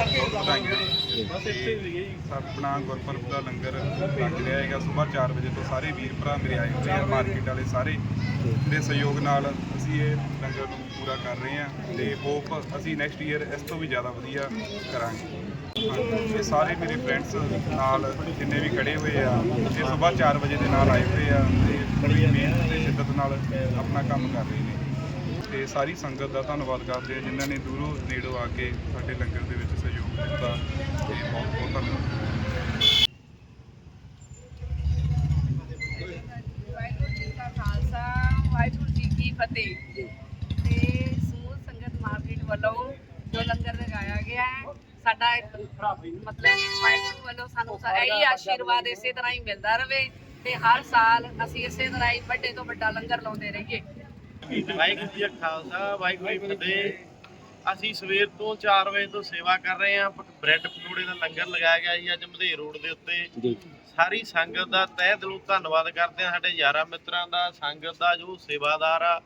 ਬਹੁਤ ਵਧਾਈਆਂ। ਬਸ ਇੱਥੇ ਸੀਗੇ ਆਪਣਾ ਗੁਰਪੁਰਬ ਦਾ ਲੰਗਰ ਲੱਗ ਰਿਹਾ ਹੈਗਾ। ਸਵੇਰ 4 ਵਜੇ ਤੋਂ ਸਾਰੇ ਵੀਰ ਭਰਾ ਮੇਰੇ ਆਏ ਹੋਏ ਆ ਮਾਰਕੀਟ ਵਾਲੇ ਸਾਰੇ। ਦੇ ਸਹਿਯੋਗ ਨਾਲ ਅਸੀਂ ਇਹ ਲੰਗਰ ਨੂੰ ਪੂਰਾ ਕਰ ਰਹੇ ਹਾਂ ਤੇ ਹੋਪ ਅਸੀਂ ਨੈਕਸਟ ਈਅਰ ਇਸ ਤੋਂ ਵੀ ਜ਼ਿਆਦਾ ਵਧੀਆ ਕਰਾਂਗੇ। ਇਹ ਸਾਰੇ ਮੇਰੇ ਫਰੈਂਡਸ ਨਾਲ ਜਿੰਨੇ ਵੀ ਖੜੇ ਹੋਏ ਆ ਇਹ ਸਵੇਰ 4 ਵਜੇ ਦੇ ਨਾਲ ਆਏ ਹੋਏ ਆ ਤੇ ਬੜੀ ਮਿਹਨਤ ਤੇ ਸ਼ਿੱਦਤ ਨਾਲ ਆਪਣਾ ਕੰਮ ਕਰ ਰਹੇ ਨੇ। ਤੇ ਸਾਰੀ ਸੰਗਤ ਦਾ ਧੰਨਵਾਦ ਕਰਦੇ ਆ ਜਿਨ੍ਹਾਂ ਨੇ ਦੂਰੋਂ ਨੇੜੋਂ ਆ ਕੇ ਸਾਡੇ ਲੰਗਰ ਦੇ ਵਿੱਚ ਸਹਿਯੋਗ ਦਿੱਤਾ ਤੇ ਬਹੁਤ ਬਹੁਤ ਧੰਨਵਾਦ। ਵਾਹਿਗੁਰੂ ਜੀ ਕਾ ਖਾਲਸਾ, ਵਾਹਿਗੁਰੂ ਜੀ ਕੀ ਫਤਿਹ। ਤੇ ਸਮੂਹ ਸੰਗਤ ਮਾਰਕੀਟ ਵੱਲੋਂ ਜੋ ਲੰਗਰ ਲਗਾਇਆ ਗਿਆ ਹੈ, ਸਾਡਾ ਇੱਕ ਮਤਲਬ ਵਾਹਿਗੁਰੂ ਵੱਲੋਂ ਸਾਨੂੰ ਇਹੀ ਆਸ਼ੀਰਵਾਦ ਇਸੇ ਤਰ੍ਹਾਂ ਹੀ ਮਿਲਦਾ ਰਹੇ ਤੇ ਹਰ ਸਾਲ ਅਸੀਂ ਇਸੇ ਤਰ੍ਹਾਂ ਹੀ ਵੱਡੇ ਤੋਂ ਵੱਡਾ ਲੰਗਰ ਲਾਉਂਦੇ ਰਹੀਏ। ਵਾਹਿਗੁਰੂ ਜੀ ਕਾ ਖਾਲਸਾ ਵਾਹਿਗੁਰੂ ਜੀ ਕੀ ਫਤਿਹ। ਅਸੀਂ ਸਵੇਰ ਤੋਂ 4 ਵਜੇ ਤੋਂ ਸੇਵਾ ਕਰ ਰਹੇ ਹਾਂ। ਬ੍ਰੈਡ ਪਕੌੜੇ ਦਾ ਲੰਗਰ ਲਗਾਇਆ ਗਿਆ ਜੀ ਅੱਜ ਮਧੇਰ ਰੋਡ ਦੇ ਉੱਤੇ। ਸਾਰੀ ਸੰਗਤ ਦਾ ਤਹਿ ਦਿਲੋਂ ਧੰਨਵਾਦ ਕਰਦੇ ਹਾਂ। ਸਾਡੇ ਯਾਰਾਂ ਮਿੱਤਰਾਂ ਦਾ ਸੰਗਤ ਦਾ ਜੋ ਸੇਵਾਦਾਰ ਆ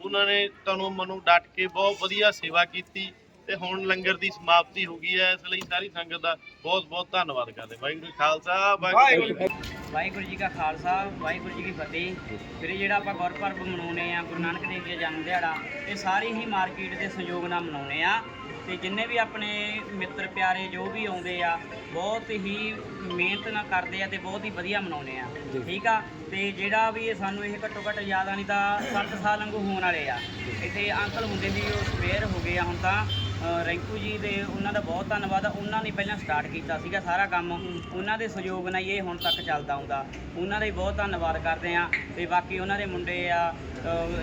ਉਹਨਾਂ ਨੇ ਤਨੋਂ ਮਨੋਂ ਡਟ ਕੇ ਬਹੁਤ ਵਧੀਆ ਸੇਵਾ ਕੀਤੀ। ਤੇ ਹੁਣ ਲੰਗਰ ਦੀ ਸਮਾਪਤੀ ਹੋ ਗਈ ਹੈ। ਇਸ ਲਈ ਸਾਰੀ ਸੰਗਤ ਦਾ ਬਹੁਤ ਬਹੁਤ ਧੰਨਵਾਦ ਕਰਦੇ ਵਾਹਿਗੁਰੂ ਜੀ ਕਾ ਖਾਲਸਾ, ਵਾਹਿਗੁਰੂ ਜੀ ਕੀ ਫਤਿਹ। ਵਾਹਿਗੁਰੂ ਜੀ ਕਾ ਖਾਲਸਾ, ਵਾਹਿਗੁਰੂ ਜੀ ਕੀ ਫਤਿਹ। ਵੀਰੇ, ਜਿਹੜਾ ਆਪਾਂ ਗੁਰਪੁਰਬ ਮਨਾਉਨੇ ਆ ਗੁਰੂ ਨਾਨਕ ਦੇਵ ਜੀ ਦਾ ਜਨਮ ਦਿਹਾੜਾ, ਇਹ ਸਾਰੀ ਹੀ ਮਾਰਕੀਟ ਦੇ ਸਹਿਯੋਗ ਨਾਲ ਮਨਾਉਨੇ ਆ ਤੇ ਜਿੰਨੇ ਵੀ ਆਪਣੇ ਮਿੱਤਰ ਪਿਆਰੇ ਜੋ ਵੀ ਆਉਂਦੇ ਆ, ਬਹੁਤ ਹੀ ਮਿਹਨਤ ਨਾਲ ਕਰਦੇ ਆ ਤੇ ਬਹੁਤ ਹੀ ਵਧੀਆ ਮਨਾਉਨੇ ਆ। ਠੀਕ ਆ? ਤੇ ਜਿਹੜਾ ਵੀ ਇਹ ਸਾਨੂੰ ਇਹ ਘੱਟੋ ਘੱਟ ਯਾਦ ਆਣੀ ਤਾਂ 60 ਸਾਲ ਵਾਂਗੂ ਹੋਣ ਵਾਲੇ ਆ। ਇੱਥੇ ਅੰਕਲ ਹੁੰਦੇ ਸੀ ਉਹ ਸਵੇਰ ਹੋ ਗਏ ਆ ਹੁਣ ਤਾਂ ਰਿੰਕੂ ਜੀ ਦੇ ਉਹਨਾਂ ਦਾ ਬਹੁਤ ਧੰਨਵਾਦ ਆ। ਉਹਨਾਂ ਨੇ ਪਹਿਲਾਂ ਸਟਾਰਟ ਕੀਤਾ ਸੀਗਾ ਸਾਰਾ ਕੰਮ। ਉਹਨਾਂ ਦੇ ਸਹਿਯੋਗ ਨਾਲ ਹੀ ਇਹ ਹੁਣ ਤੱਕ ਚੱਲਦਾ ਆਉਂਦਾ ਉਹਨਾਂ ਦਾ ਹੀ ਬਹੁਤ ਧੰਨਵਾਦ ਕਰਦੇ ਆ। ਤੇ ਬਾਕੀ ਉਹਨਾਂ ਦੇ ਮੁੰਡੇ ਆ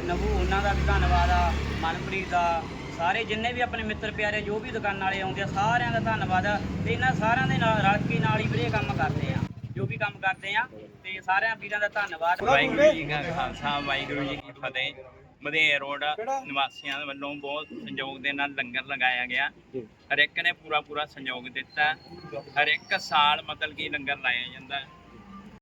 ਨਵੂ ਉਹਨਾਂ ਦਾ ਵੀ ਧੰਨਵਾਦ ਆ ਮਨਪ੍ਰੀਤ ਦਾ ਸਾਰੇ ਜਿੰਨੇ ਵੀ ਆਪਣੇ ਮਿੱਤਰ ਪਿਆਰੇ ਜੋ ਵੀ ਦੁਕਾਨ ਵਾਲੇ ਆਉਂਦੇ ਆ ਸਾਰਿਆਂ ਦਾ ਧੰਨਵਾਦ ਆ ਤੇ ਇਹਨਾਂ ਸਾਰਿਆਂ ਦੇ ਨਾਲ ਰਲ ਕੇ ਨਾਲ ਹੀ ਵੀਰੇ ਕੰਮ ਕਰਦੇ ਆ ਜੋ ਵੀ ਕੰਮ ਕਰਦੇ ਆ ਤੇ ਸਾਰਿਆਂ ਵੀਰਾਂ ਦਾ ਧੰਨਵਾਦ। ਵਾਹਿਗੁਰੂ ਜੀ ਕਾ ਖਾਲਸਾ ਵਾਹਿਗੁਰੂ ਜੀ ਕੀ ਫਤਿਹ। ਮਧੇਰ ਰੋਡ ਨਿਵਾਸੀਆਂ ਵੱਲੋਂ ਬਹੁਤ ਸੰਯੋਗ ਦੇ ਨਾਲ ਲੰਗਰ ਲਗਾਇਆ ਗਿਆ। ਹਰ ਇੱਕ ਨੇ ਪੂਰਾ ਪੂਰਾ ਸੰਯੋਗ ਦਿੱਤਾ। ਹਰ ਇੱਕ ਸਾਲ ਮਤਲਬ ਕਿ ਲੰਗਰ ਲਾਇਆ ਜਾਂਦਾ।